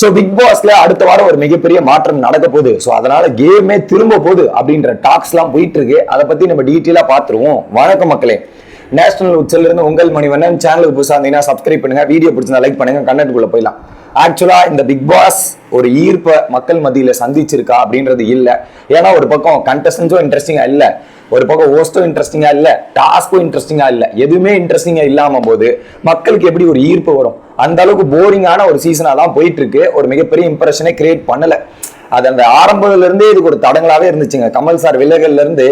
So big பாஸ்ல அடுத்த வாரம் ஒரு மிகப்பெரிய மாற்றம் நடக்க போகுது. ஸோ அதனால கேமே திரும்ப போகுது அப்படின்ற டாக்ஸ்லாம் போயிட்டு இருக்கு. அதை பத்தி நம்ம டீட்டெயிலாக பார்த்துருவோம். வணக்கம் மக்களே. நேஷனல் உச்சல இருந்து உங்கள் மணிவண்ணன். சேனலுக்கு புதுசாக இருந்தீங்கன்னா சப்ஸ்கிரைப் பண்ணுங்க. வீடியோ பிடிச்சிருந்தா லைக் பண்ணுங்க. கண்டென்ட்குள்ள போயிடலாம். ஆக்சுவலா இந்த பிக் பாஸ் ஒரு ஈர்ப்பை மக்கள் மத்தியில சந்திச்சிருக்கா அப்படின்றது இல்ல. ஏன்னா ஒரு பக்கம் கண்டஸ்டன்ஸும் இன்ட்ரெஸ்டிங்கா இல்ல. ஒரு பக்கம் ஹோஸ்டும் இன்ட்ரெஸ்டிங்கா இல்ல. டாஸ்க்கும் இன்ட்ரெஸ்டிங்கா இல்ல. எதுவுமே இன்ட்ரெஸ்டிங்கா இல்லாம போது மக்களுக்கு எப்படி ஒரு ஈர்ப்பு வரும்? அந்த அளவுக்கு போரிங்கான ஒரு சீசனா தான் போயிட்டு இருக்கு ஒரு மிகப்பெரிய இம்ப்ரெஷனே கிரியேட் பண்ணல. அது அந்த ஆரம்பத்துல இருந்தே இதுக்கு ஒரு தடங்களாவே இருந்துச்சுங்க. கமல் சார் விலகல்ல இருந்து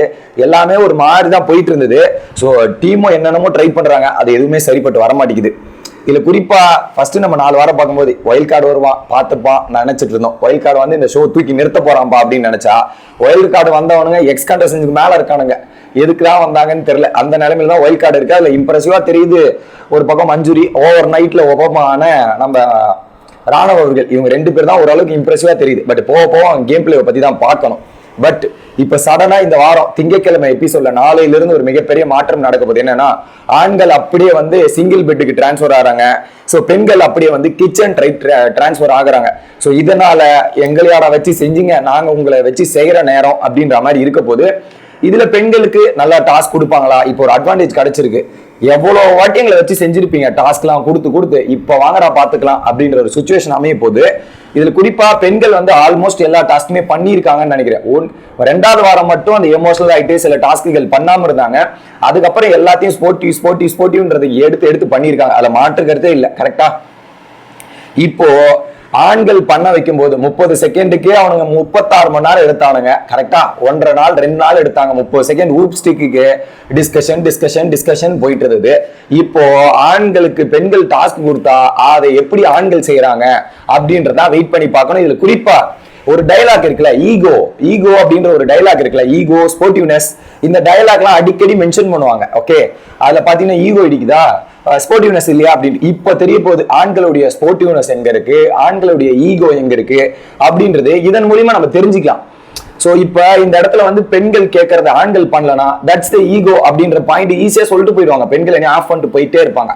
எல்லாமே ஒரு மாதிரி தான் போயிட்டு இருந்தது ஸோ டீமும் என்னென்னமோ ட்ரை பண்றாங்க. அது எதுவுமே சரிப்பட்டு வரமாட்டேங்குது. இதுல குறிப்பா ஃபர்ஸ்ட் நம்ம நாலு வாரம் பார்க்கும்போது ஒயில் கார்டு வருவான் பார்த்துப்பான். நினைச்சிட்டு இருந்தோம். ஒயில் கார்டு வந்து இந்த ஷோ தூக்கி நிறுத்த போறான்பா அப்படின்னு நினைச்சா ஒயில் கார்டு வந்தவனுங்க எக்ஸ் கண்டஸ்டன்ஸுக்கு மேல இருக்கானுங்க. எதுக்கு தான் வந்தாங்கன்னு தெரியல. அந்த நிலைமையில தான் ஒயில் கார்டு இருக்கு? அதுல இம்ப்ரெசிவா தெரியுது. ஒரு பக்கம் மஞ்சுரி ஓவர் நைட்ல ஒப்பமான நம்ம ராணவர்கள் இவங்க ரெண்டு பேர் தான் ஓரளவுக்கு இம்ப்ரெசிவா தெரியுது. பட் போக போக கேம் பிளேவை பத்தி தான் பார்க்கணும். பட் இப்ப சடனா இந்த வாரம் திங்கட்கிழமை எபிசோட்ல நாளையில இருந்து ஒரு மிகப்பெரிய மாற்றம் நடக்க போகுது. என்னன்னா ஆண்கள் அப்படியே வந்து சிங்கிள் பெட்டுக்கு டிரான்ஸ்ஃபர் ஆகிறாங்க. ஸோ பெண்கள் அப்படியே வந்து கிச்சன் ட்ரை டிரான்ஸ்ஃபர் ஆகுறாங்க. ஸோ இதனால எங்களையாட வச்சு செஞ்சீங்க நாங்க உங்களை வச்சு செய்யற நேரம் அப்படின்ற மாதிரி இருக்க போது இதுல பெண்களுக்கு நல்லா டாஸ்க் கொடுப்பாங்களா? இப்போ ஒரு அட்வான்டேஜ் கிடைச்சிருக்கு. எவ்வளவு வாட்டி எங்களை வச்சு செஞ்சிருப்பீங்க? டாஸ்க்லாம் கொடுத்து கொடுத்து இப்போ வாங்கடா பாத்துக்கலாம் அப்படின்ற ஒரு சுச்சுவேஷன் அமைய போது இதுல குறிப்பா பெண்கள் வந்து ஆல்மோஸ்ட் எல்லா டாஸ்க்குமே பண்ணியிருக்காங்கன்னு நினைக்கிறேன். ஒன் ரெண்டாவது வாரம் மட்டும் அந்த எமோஷனல் ஆகிட்டு சில டாஸ்க்குகள் பண்ணாம இருந்தாங்க. அதுக்கப்புறம் எல்லாத்தையும் ஸ்போர்ட்டிவ் ஸ்போர்ட்டிவ் ஸ்போர்ட்டிவ்ன்றது எடுத்து எடுத்து பண்ணியிருக்காங்க. அதுல மாற்று கருத்தே இல்லை கரெக்டா இப்போ ஆண்கள் பண்ண வைக்கும் போது முப்பது செகண்டுக்கே அவனுங்க முப்பத்தாறு மணி நேரம் எடுத்தானுங்க. கரெக்டா ஒன்றரை நாள் ரெண்டு நாள் எடுத்தாங்க. முப்பது செகண்ட் ஊப் ஸ்டிக்கு டிஸ்கஷன் டிஸ்கஷன் டிஸ்கஷன் போயிட்டு இருந்தது. இப்போ ஆண்களுக்கு பெண்கள் டாஸ்க் கொடுத்தா அதை எப்படி ஆண்கள் செய்யறாங்க அப்படின்றத வெயிட் பண்ணி பார்க்கணும். இதுல குறிப்பா ஒரு டைலாக் இருக்குல்ல ஈகோ ஈகோ அப்படின்ற ஒரு டைலாக் இருக்குல்ல ஈகோ ஸ்போர்ட்டிவ்னஸ் இந்த டைலாக்லாம் அடிக்கடி மென்ஷன் பண்ணுவாங்க. ஓகே அதுல பாத்தீங்கன்னா ஈகோ இடிக்குதா? ஸ்போர்ட்டிவ்னஸ் இல்லையா அப்படின்னு இப்போ தெரிய போகுது ஆண்களுடைய ஸ்போர்ட்டிவ்னஸ் எங்க இருக்கு? ஆண்களுடைய ஈகோ எங்க இருக்கு? அப்படின்றது இதன் மூலியமா நம்ம தெரிஞ்சுக்கலாம். சோ இப்போ இந்த இடத்துல வந்து பெண்கள் கேட்கறத ஆண்கள் பண்ணலனா தட்ஸ் த ஈகோ அப்படின்ற பாயிண்ட் ஈஸியா சொல்லிட்டு போயிடுவாங்க. பெண்கள் என்ன ஆஃப் பண்ணிட்டு போயிட்டே இருப்பாங்க.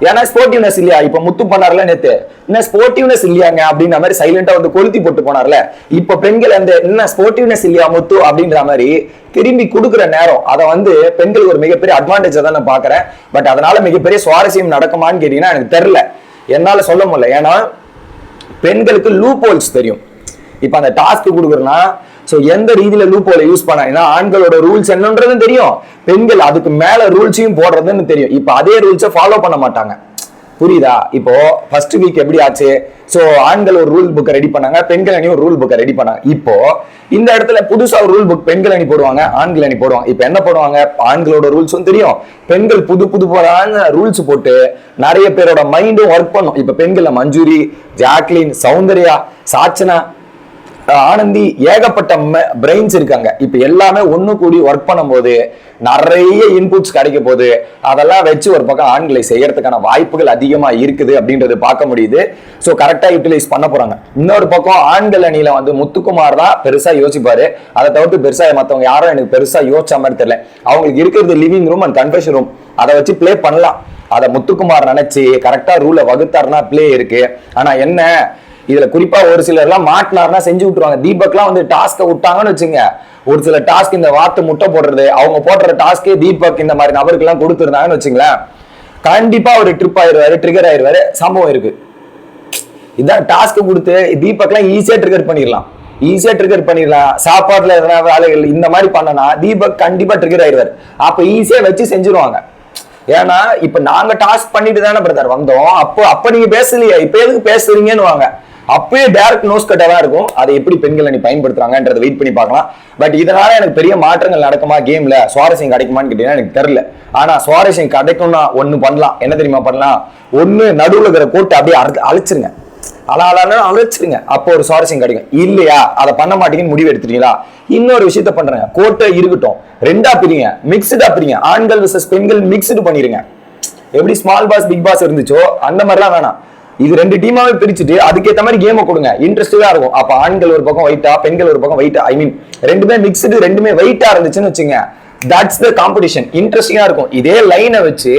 ஏன்னா ஸ்போர்ட்டிவ்னஸ் இல்லையா? இப்ப முத்து பண்ணார்ல நேத்து. என்ன ஸ்போர்ட்டிவ்னஸ் இல்லையாங்க? அப்படின்ற மாதிரி சைலண்டா வந்து கொளுத்தி போட்டு போனார்ல. இப்ப பெண்கள் அந்த என்ன ஸ்போர்ட்டிவ்னஸ் இல்லையா முத்து? அப்படின்ற மாதிரி திரும்பி கொடுக்குற நேரம். அதை வந்து பெண்கள் ஒரு மிகப்பெரிய அட்வான்டேஜ் தான் நான் பாக்குறேன் பட் அதனால மிகப்பெரிய சுவாரஸ்யம் நடக்குமான்னு கேட்டீங்கன்னா எனக்கு தெரியல. என்னால சொல்ல முடியல. ஏன்னா பெண்களுக்கு லூப் ஹோல்ஸ் தெரியும். இப்ப அந்த டாஸ்க் கொடுக்குறனா ஸோ எந்த ரீதியில லூப் ஹோலை யூஸ் பண்ண ஏன்னா ஆண்களோட ரூல்ஸ் என்னன்றதும் தெரியும். பெண்கள் அதுக்கு மேல ரூல்ஸையும் போடுறதுன்னு தெரியும். இப்போ அதே ரூல்ஸை ஃபாலோ பண்ண மாட்டாங்க. புரியுதா? இப்போ ஃபர்ஸ்ட் வீக் எப்படி ஆச்சு? ஸோ ஆண்கள் ஒரு ரூல் புக்கை ரெடி பண்ணாங்க பெண்கள் அணி ஒரு ரூல் புக்கை ரெடி பண்ணாங்க. இப்போ இந்த இடத்துல புதுசா ஒரு ரூல் புக் பெண்கள் அணி போடுவாங்க ஆண்கள் அணி போடுவாங்க. இப்போ என்ன போடுவாங்க? ஆண்களோட ரூல்ஸும் தெரியும். பெண்கள் புது புது ரூல்ஸ் போட்டு நிறைய பேரோட மைண்டும் ஒர்க் பண்ணும். இப்போ பெண்கள்ல மஞ்சூரி ஜாக்லின் சௌந்தர்யா சாச்சனா ஆனந்தி ஏகப்பட்ட பிரெயின்ஸ் இருக்காங்க. இப்ப எல்லாமே ஒண்ணு கூடி ஒர்க் பண்ணும்போது நிறைய இன்புட்ஸ் கிடைக்க போகுது. அதெல்லாம் வச்சு ஒரு பக்கம் ஆண்களை செய்யறதுக்கான வாய்ப்புகள் அதிகமா இருக்குது அப்படின்றது பார்க்க முடியுது. ஸோ கரெக்டா யூட்டிலைஸ் பண்ண போறாங்க. இன்னொரு பக்கம் ஆண்கள் அணியில வந்து முத்துக்குமார் தான் பெருசா யோசிப்பாரு. அதை தவிர்த்து பெருசா மத்தவங்க யாரும் எனக்கு பெருசா யோசிச்ச மாதிரி தெரியல. அவங்களுக்கு இருக்கிறது living room and confession room அதை வச்சு ப்ளே பண்ணலாம். அதை முத்துக்குமார் நினைச்சு கரெக்டா ரூலை வகுத்தாருன்னா பிளே இருக்கு. ஆனா என்ன? இதுல குறிப்பா ஒரு சிலர் எல்லாம் மாட்டினார்னா செஞ்சு விட்டுருவாங்க. தீபக்லாம் வந்து டாஸ்க விட்டாங்கன்னு வச்சுங்க. ஒரு சில டாஸ்க் இந்த வார்த்தை முட்டை போடுறது அவங்க போடுற டாஸ்கே தீபக் இந்த மாதிரி நபருக்கு எல்லாம் கொடுத்துருந்தாங்கன்னு வச்சுங்களேன். கண்டிப்பா ஒரு ட்ரிப் ஆயிருவாரு ட்ரிகர் ஆயிருவாரு சம்பவம் இருக்கு. இதான் டாஸ்க் கொடுத்து தீபக்லாம் ஈஸியா ட்ரிகர் பண்ணிடலாம் ஈஸியா ட்ரிகர் பண்ணிடலாம் சாப்பாட்டுல எதனா வேலைகள் இந்த மாதிரி பண்ணனா தீபக் கண்டிப்பா ட்ரிகர் ஆயிடுவாரு. அப்ப ஈஸியா வச்சு செஞ்சிருவாங்க. ஏன்னா இப்ப நாங்க டாஸ்க் பண்ணிட்டு தானே பிரதர் வந்தோம். அப்போ அப்ப நீங்க பேசலையா இப்ப எதுக்கு பேசுறீங்கன்னு வாங்க அப்பயே டேரக்ட் நோஸ் கட்டா தான் இருக்கும். அதை எப்படி பெண்கள் நீ பயன்படுத்துறாங்கன்றதை வெயிட் பண்ணி பார்க்கலாம். பட் இதனால எனக்கு பெரிய மாற்றங்கள் நடக்குமா கேம்ல சுவாரஸ்யம் கிடைக்குமான்னு கேட்டீங்கன்னா எனக்கு தெரியல. ஆனா சுவாரஸ்யம் கிடைக்கும்னா ஒண்ணு பண்ணலாம். என்ன தெரியுமா பண்ணலாம்? ஒண்ணு நடுவுல இருக்கிற கோட்டை அப்படியே அழைச்சிருங்க. அலாலான்னு அழைச்சிருங்க அப்போ ஒரு சுவாரஸ்யம் கிடைக்கும். இல்லையா? அதை பண்ண மாட்டீங்கன்னு முடிவு எடுத்துட்டீங்களா? இன்னொரு விஷயத்த பண்றேங்க. கோட்டை இருக்கட்டும். ரெண்டா பிரிங்க. மிக்சடா பிரிங்க. ஆண்கள் விசஸ் பெண்கள் மிக்சடு பண்ணிருங்க. எப்படி ஸ்மால் பாஸ் பிக் பாஸ் இருந்துச்சோ அந்த மாதிரிலாம் வேணாம். இது ரெண்டு டீமாவே பிரிச்சுட்டு அதுக்கேத்த மாதிரி கேமை கொடுங்க. இன்ட்ரெஸ்டா இருக்கும். அப்ப ஆண்கள் ஒரு பக்கம் வெயிட்டா பெண்கள் ஒரு பக்கம் வெயிட்டா ஐ மீன் ரெண்டுமே மிக்சடு ரெண்டுமே வெயிட்டா இருந்துச்சுன்னு வச்சுங்க தட்ஸ் த காம்படிஷன் இன்ட்ரெஸ்டிங்கா இருக்கும். இதே லைனை வச்சு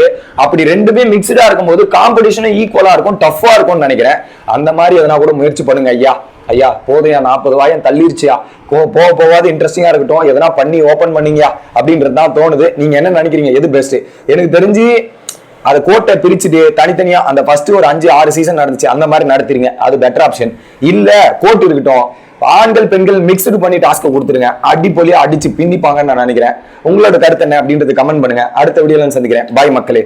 அப்படி ரெண்டுமே மிக்சடா இருக்கும்போது காம்படிஷனும் ஈக்குவலா இருக்கும் டஃப்பாக இருக்கும்னு நினைக்கிறேன். அந்த மாதிரி எதனா கூட முயற்சி பண்ணுங்க ஐயா. ஐயா போதையா நாற்பது வாயம் தள்ளிருச்சியா போ போக போகாது இன்ட்ரெஸ்டிங்கா இருக்கட்டும். எதனா பண்ணி ஓப்பன் பண்ணீங்கயா அப்படின்றது தான் தோணுது. நீங்க என்ன நினைக்கிறீங்க? எது பெஸ்ட் எனக்கு தெரிஞ்சு அதை கோட்டை பிரிச்சுட்டு தனித்தனியா அந்த ஃபர்ஸ்ட் ஒரு அஞ்சு ஆறு சீசன் நடந்துச்சு. அந்த மாதிரி நடத்துறீங்க அது பெட்டர் ஆப்ஷன் இல்ல கோட் இருக்கட்டும். ஆண்கள் பெண்கள் மிக்ஸ்டு பண்ணி டாஸ்க்கை கொடுத்துருங்க. அடிப்பொலியா அடிச்சு பின்னிப்பாங்கன்னு நான் நினைக்கிறேன். உங்களோட கருத்து என்ன அப்படின்றது கமெண்ட் பண்ணுங்க. அடுத்த வீடியோல சந்திக்கிறேன். பாய் மக்களே.